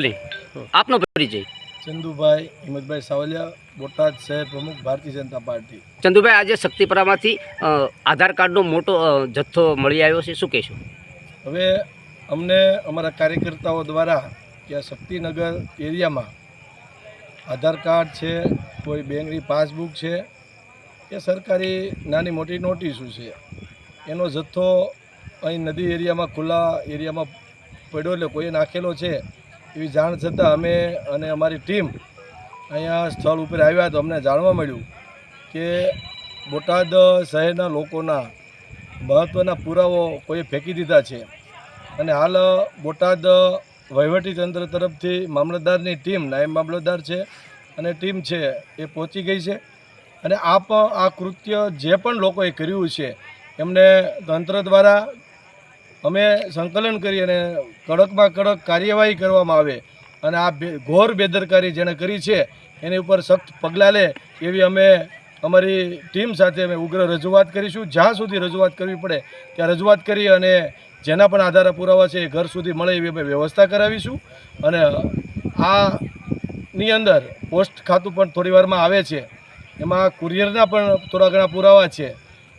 ભલે આપનો પરિચય. ચંદુભાઈ હિંમતભાઈ સાવલિયા બોટાદ શહેર પ્રમુખ ભારતીય જનતા પાર્ટી. ચંદુભાઈ આજે શક્તિપરામાંથી આધાર કાર્ડનો મોટો જથ્થો મળી આવ્યો છે. શું કહેશો? હવે અમને અમારા કાર્યકર્તાઓ દ્વારા કે આ શક્તિનગર એરિયામાં આધાર કાર્ડ છે કોઈ બેંકની પાસબુક છે એ સરકારી નાની મોટી નોટિસો છે. એનો જથ્થો અહીં નદી એરિયામાં ખુલ્લા એરિયામાં પડ્યો એટલે કોઈએ નાખેલો છે. એવી જાણ છતાં અમે અને અમારી ટીમ અહીંયા સ્થળ ઉપર આવ્યા તો અમને જાણવા મળ્યું કે બોટાદ શહેરના લોકોના મહત્ત્વના પુરાવો કોઈએ ફેંકી દીધા છે. અને હાલ બોટાદ વહીવટીતંત્ર તરફથી મામલતદારની ટીમ, નાયબ મામલતદાર છે અને ટીમ છે એ પહોંચી ગઈ છે. અને આ આ કૃત્ય જે પણ લોકોએ કર્યું છે, એમને તંત્ર દ્વારા અમે સંકલન કરી અને કડકમાં કડક કાર્યવાહી કરવામાં આવે અને આ ઘોર બેદરકારી જેણે કરી છે, એની ઉપર સખ્ત પગલાં લે એવી અમે અમારી ટીમ સાથે અમે ઉગ્ર રજૂઆત કરીશું. જ્યાં સુધી રજૂઆત કરવી પડે ત્યાં રજૂઆત કરી અને જેના પણ આધારે પુરાવા છે એ ઘર સુધી મળે એવી અમે વ્યવસ્થા કરાવીશું. અને આની અંદર પોસ્ટ ખાતું પણ થોડી વારમાં આવે છે. એમાં કુરિયરના પણ થોડા ઘણા પુરાવા છે.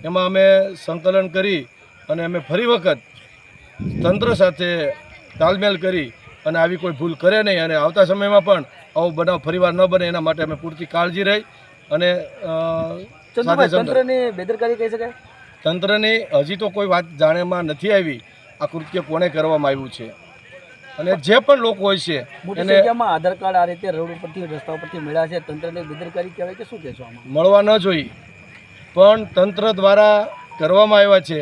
એમાં અમે સંકલન કરી અને અમે ફરી વખત તંત્ર સાથે તાલમેલ કરી અને આવી કોઈ ભૂલ કરે નહીં અને આવતા સમયમાં પણ આવો બનાવ ફરીવાર ન બને એના માટે અમે પૂરતી કાળજી રહી અને તંત્રની બેદરકારી કહી શકાય? તંત્રની હજી તો કોઈ વાત જાણેમાં નથી આવી. આ કૃત્ય કોણે કરવામાં આવ્યું છે? અને જે પણ લોકો હોય છે એને આધાર કાર્ડ આ રીતે રોડ ઉપરથી રસ્તા ઉપરથી મળ્યા છે. તંત્રની બેદરકારી કહેવાય કે શું કહેશો મળવા ન જોઈએ. પણ તંત્ર દ્વારા કરવામાં આવ્યા છે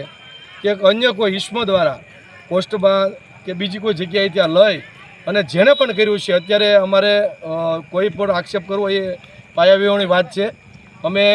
કે અન્ય કોઈ ઈસમો દ્વારા પોસ્ટમાં કે બીજી કોઈ જગ્યાએ ત્યાં લઈ અને જેણે પણ કર્યું છે, અત્યારે અમારે કોઈ પણ આક્ષેપ કરવો એ પાયાવીઓની વાત છે. અમે